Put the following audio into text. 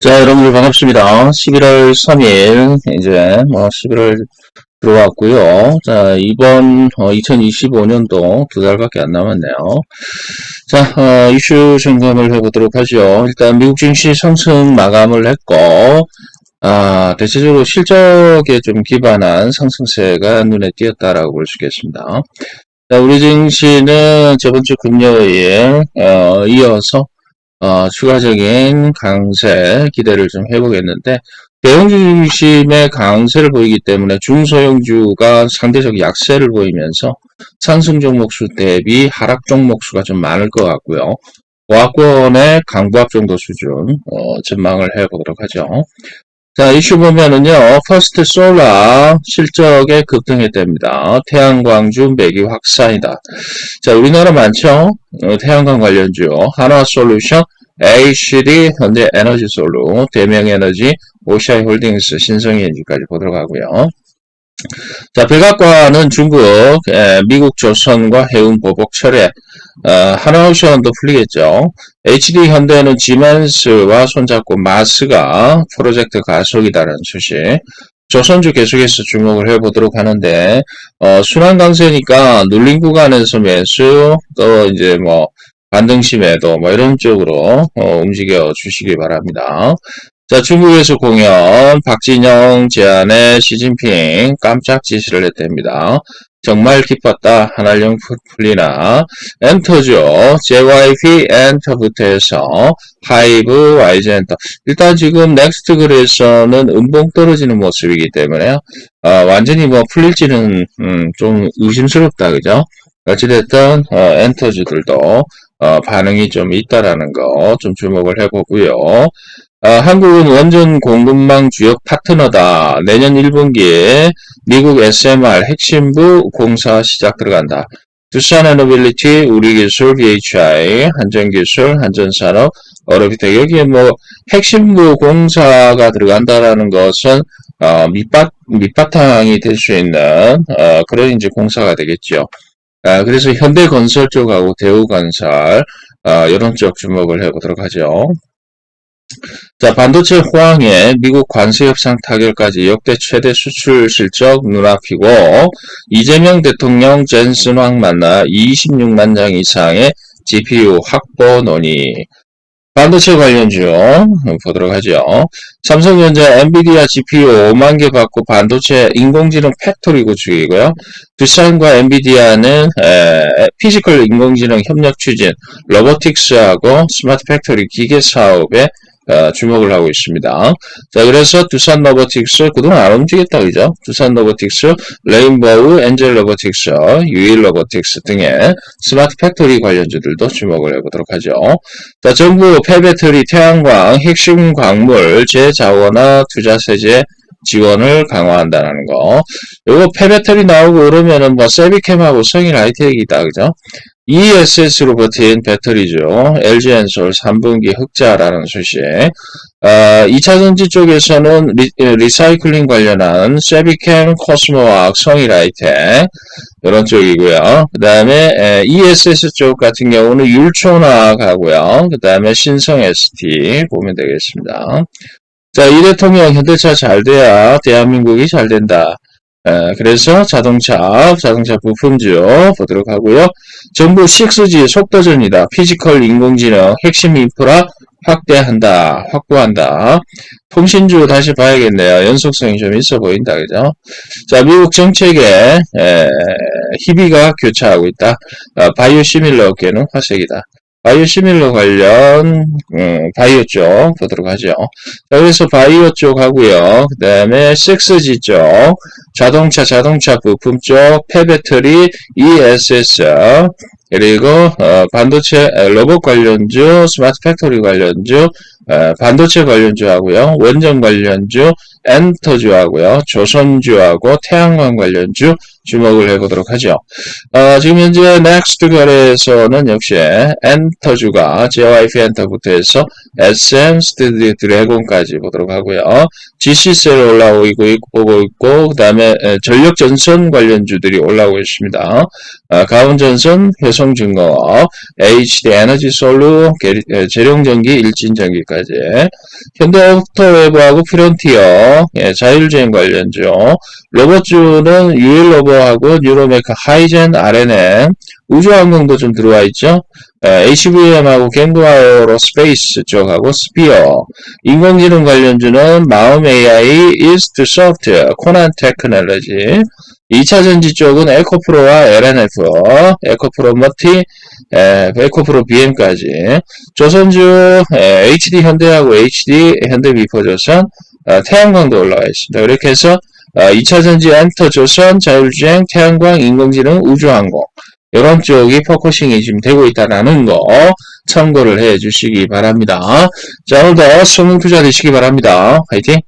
자, 여러분들 반갑습니다. 11월 3일, 이제 뭐 11월 들어왔고요. 자, 이번 2025년도 두 달밖에 안 남았네요. 자, 어, 이슈 점검을 해보도록 하죠. 일단 미국 증시 상승 마감을 했고, 아, 대체적으로 실적에 좀 기반한 상승세가 눈에 띄었다라고 볼 수 있겠습니다. 자, 우리 증시는 저번 주 금요일, 어, 이어서 어, 추가적인 강세 기대를 좀 해보겠는데 대형주 중심의 강세를 보이기 때문에 중소형주가 상대적 약세를 보이면서 상승 종목수 대비 하락 종목수가 좀 많을 것 같고요. 보합권의 강보합 정도 수준 어, 전망을 해보도록 하죠. 자 이슈 보면은요 퍼스트 솔라 실적에 급등했답니다. 태양광주 매기 확산이다. 자 우리나라 많죠? 어, 태양광 관련주 하나솔루션 ACD 현재 에너지솔루 대명에너지 오시아이 홀딩스 신성에너지까지 보도록 하고요. 자, 백악관은 중국, 에, 미국 조선과 해운 보복 철회, 어, 하나오션도 풀리겠죠. HD 현대는 지멘스와 손잡고 마스가 프로젝트 가속이다라는 소식. 조선주 계속해서 주목을 해보도록 하는데, 어, 순환 강세니까 눌린 구간에서 매수, 또 이제 뭐, 반등심에도 뭐 이런 쪽으로 어, 움직여 주시기 바랍니다. 자, 중국에서 공연, 박진영 제안에 시진핑 깜짝 지시를 했답니다. 정말 기뻤다. 하나령 풀리나. 엔터죠. JYP 엔터부터 해서 하이브, YG엔터. 일단 지금 넥스트 글에서는 음봉 떨어지는 모습이기 때문에 어, 완전히 뭐 풀릴지는 음, 좀 의심스럽다. 그죠? 어찌됐든 어, 엔터주들도 어, 반응이 좀 있다라는 거 좀 주목을 해보고요. 어, 한국은 원전 공급망 주역 파트너다. 내년 1분기에 미국 SMR 핵심부 공사 시작 들어간다. 두산 에너빌리티, 우리기술, BHI, 한전기술, 한전산업, 어로비텍 여기에 뭐 핵심부 공사가 들어간다라는 것은 어, 밑바, 밑바탕이 될 수 있는 어, 그런 이제 공사가 되겠죠. 아, 그래서 현대건설 쪽하고 대우건설 아, 이런 쪽 주목을 해보도록 하죠. 자, 반도체 호황에 미국 관세 협상 타결까지 역대 최대 수출 실적 눈앞이고 이재명 대통령 젠슨왕 만나 26만 장 이상의 GPU 확보 논의 반도체 관련주 보도록 하죠. 삼성전자 엔비디아 GPU 5만 개 받고 반도체 인공지능 팩토리 구축이고요. 두산과 엔비디아는 에, 피지컬 인공지능 협력 추진, 로보틱스하고 스마트 팩토리 기계 사업에 어, 주목을 하고 있습니다. 자, 그래서 두산 로보틱스 그동안 안 움직였다 그죠? 두산 로보틱스, 레인보우, 엔젤 로보틱스, 유일 로보틱스 등의 스마트 팩토리 관련주들도 주목을 해보도록 하죠. 자, 정부 폐배터리, 태양광, 핵심 광물, 재자원화 투자 세제 지원을 강화한다는 거. 요거 폐배터리 나오고 그러면은 뭐 세비캠하고 성인 하이텍이다 그죠? ESS로 버틴 배터리죠. LG엔솔 3분기 흑자라는 소식. 어, 2차전지 쪽에서는 리, 사이클링 관련한 세비캠, 코스모학, 성일아이텍 이런 쪽이고요. 그 다음에 ESS 쪽 같은 경우는 율촌학하고요. 그 다음에 신성 ST 보면 되겠습니다. 자, 이 대통령 현대차 잘 돼야 대한민국이 잘 된다. 에, 그래서 자동차, 자동차 부품주 보도록 하고요. 정부 6G 속도전이다. 피지컬 인공지능 핵심 인프라 확대한다. 확보한다. 통신주 다시 봐야겠네요. 연속성이 좀 있어 보인다. 그죠? 자, 미국 정책에 에, 희비가 교차하고 있다. 아, 바이오 시밀러 업계는 화색이다. 바이오 시밀러 관련 음, 바이오 쪽 보도록 하죠. 자, 그래서 바이오 쪽 하고요. 그 다음에 6G 쪽, 자동차 자동차 부품 쪽, 폐배터리, ESS 그리고 어, 반도체 로봇 관련주, 스마트 팩토리 관련주, 어, 반도체 관련주 하고요. 원전 관련주, 엔터주 하고요. 조선주 하고 태양광 관련주, 주목을 해보도록 하죠. 어, 지금 현재 next 결에서는 역시 엔터주가 JYP 엔터부터 해서 SM 스튜디오 드래곤까지 보도록 하고요. GC셀 올라오고 있고, 있고, 그 다음에 전력 전선 관련주들이 올라오고 있습니다. 어, 가온전선, 효성증거업, HD 에너지 솔루, 재룡전기, 일진전기까지, 현대오토웨브하고 프론티어, 예, 자율주행 관련주, 로봇주는 유일로 버하고 뉴로메카, 하이젠, RNN, 우주항공도 좀 들어와 있죠. HVM하고 갱구아에어로 스페이스 쪽하고 스피어, 인공지능 관련주는 마음 AI, 이스트 소프트, 코난 테크놀로지, 2차 전지 쪽은 에코프로와 LNF, 에코프로 머티, 에, 에코프로 BM까지, 조선주 에, HD 현대하고 HD 현대 미포조선, 어, 태양광도 올라와 있습니다. 이렇게 해서 어, 2차 전지 엔터 조선, 자율주행, 태양광, 인공지능, 우주항공 이런 쪽이 포커싱이 지금 되고 있다라는 거 참고를 해 주시기 바랍니다. 자 오늘도 성공 투자 되시기 바랍니다. 화이팅!